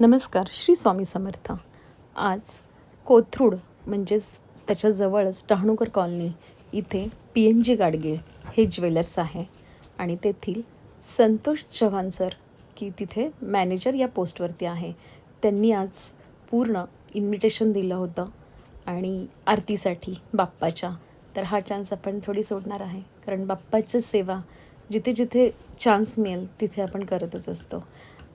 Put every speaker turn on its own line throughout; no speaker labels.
नमस्कार श्री स्वामी समर्थ. आज कोथरूड म्हणजेच त्याच्याजवळच डहाणूकर कॉलनी इथे पी एन जी गाडगीळ हे ज्वेलर्स आहे. आणि तेथील संतोष चव्हाण सर की तिथे मॅनेजर या पोस्टवरती आहे त्यांनी आज पूर्ण इन्व्हिटेशन दिलं होतं. आणि आरतीसाठी बाप्पाच्या. तर हा चान्स आपण थोडी सोडणार आहे कारण बाप्पाची सेवा जिथे जिथे चान्स मिळेल तिथे आपण करतच असतो.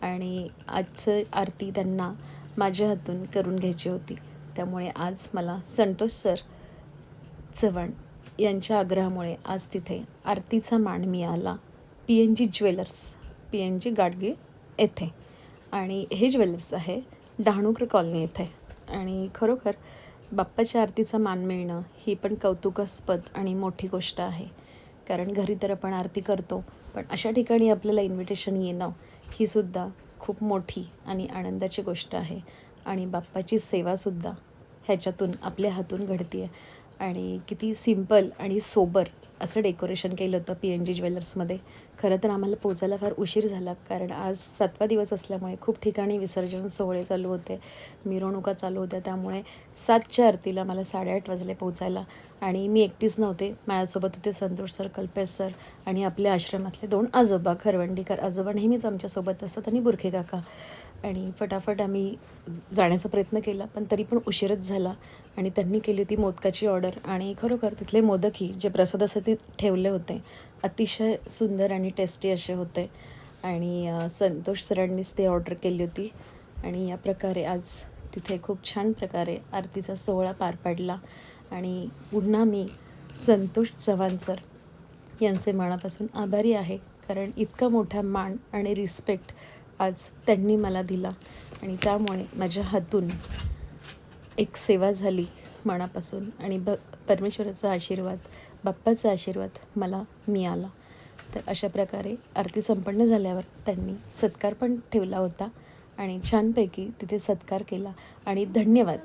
आणि आजचं आरती त्यांना माझ्या हातून करून घ्यायची होती. त्यामुळे आज मला संतोष सर चव्हाण यांच्या आग्रहामुळे आज तिथे आरतीचा मान मिळाला. P N G jewellers P N G Gadge येथे. आणि हे ज्वेलर्स आहे डहाणूकर कॉलनी येथे. आणि खरोखर बाप्पाच्या आरतीचा मान मिळणं ही पण कौतुकास्पद आणि मोठी गोष्ट आहे. कारण घरी तर आपण आरती करतो पण अशा ठिकाणी आपल्याला इन्व्हिटेशन येणं ही सुद्धा खूप मोठी आणि आनंदाची गोष्ट आहे. आणि बाप्पाची सेवासुद्धा ह्याच्यातून आपल्या हातून घडते आहे आणि किती सिंपल आणि सोबर असं डेकोरेशन केलं होतं पी एन जी ज्वेलर्समध्ये. खरं तर आम्हाला पोचायला फार उशीर झाला कारण आज सातवा दिवस असल्यामुळे खूप ठिकाणी विसर्जन सोहळे चालू होते मिरवणुका चालू होत्या त्यामुळे सातच्या आरतीला मला साडेआठ वाजले पोचायला. आणि मी एकटीच नव्हते माझ्यासोबत होते संतोष सर कल्पेश सर आणि आपल्या आश्रमातले दोन आजोबा खरवंडीकर आजोबा नेहमीच आमच्यासोबत असतात आणि बुरखे काका आणि फटाफट आम्ही जाण्याचा प्रयत्न केला पण तरी पण उशीरच झाला आणि त्यांनी केली होती मोदकाची ऑर्डर. आणि खरोखर तिथले मोदकही जे प्रसादासाठी ठेवले होते अतिशय सुंदर आणि टेस्टी असे होते. आणि संतोष सरांनीच ते ऑर्डर केली होती. आणि या प्रकारे आज तिथे खूप छान प्रकारे आरतीचा सोहळा पार पडला. आणि पुन्हा मी संतोष चव्हाण सर यांचे मनापासून आभारी आहे कारण इतका मोठा मान आणि रिस्पेक्ट आज त्यांनी मला दिला. आणि त्यामुळे माझ्या हातून एक सेवा झाली मनापासून. आणि ब परमेश्वराचा आशीर्वाद बाप्पाचा आशीर्वाद मला मिळाला. तर अशा प्रकारे आरती संपन्न झाल्यावर त्यांनी सत्कार पण ठेवला होता. आणि छानपैकी तिथे सत्कार केला. आणि धन्यवाद.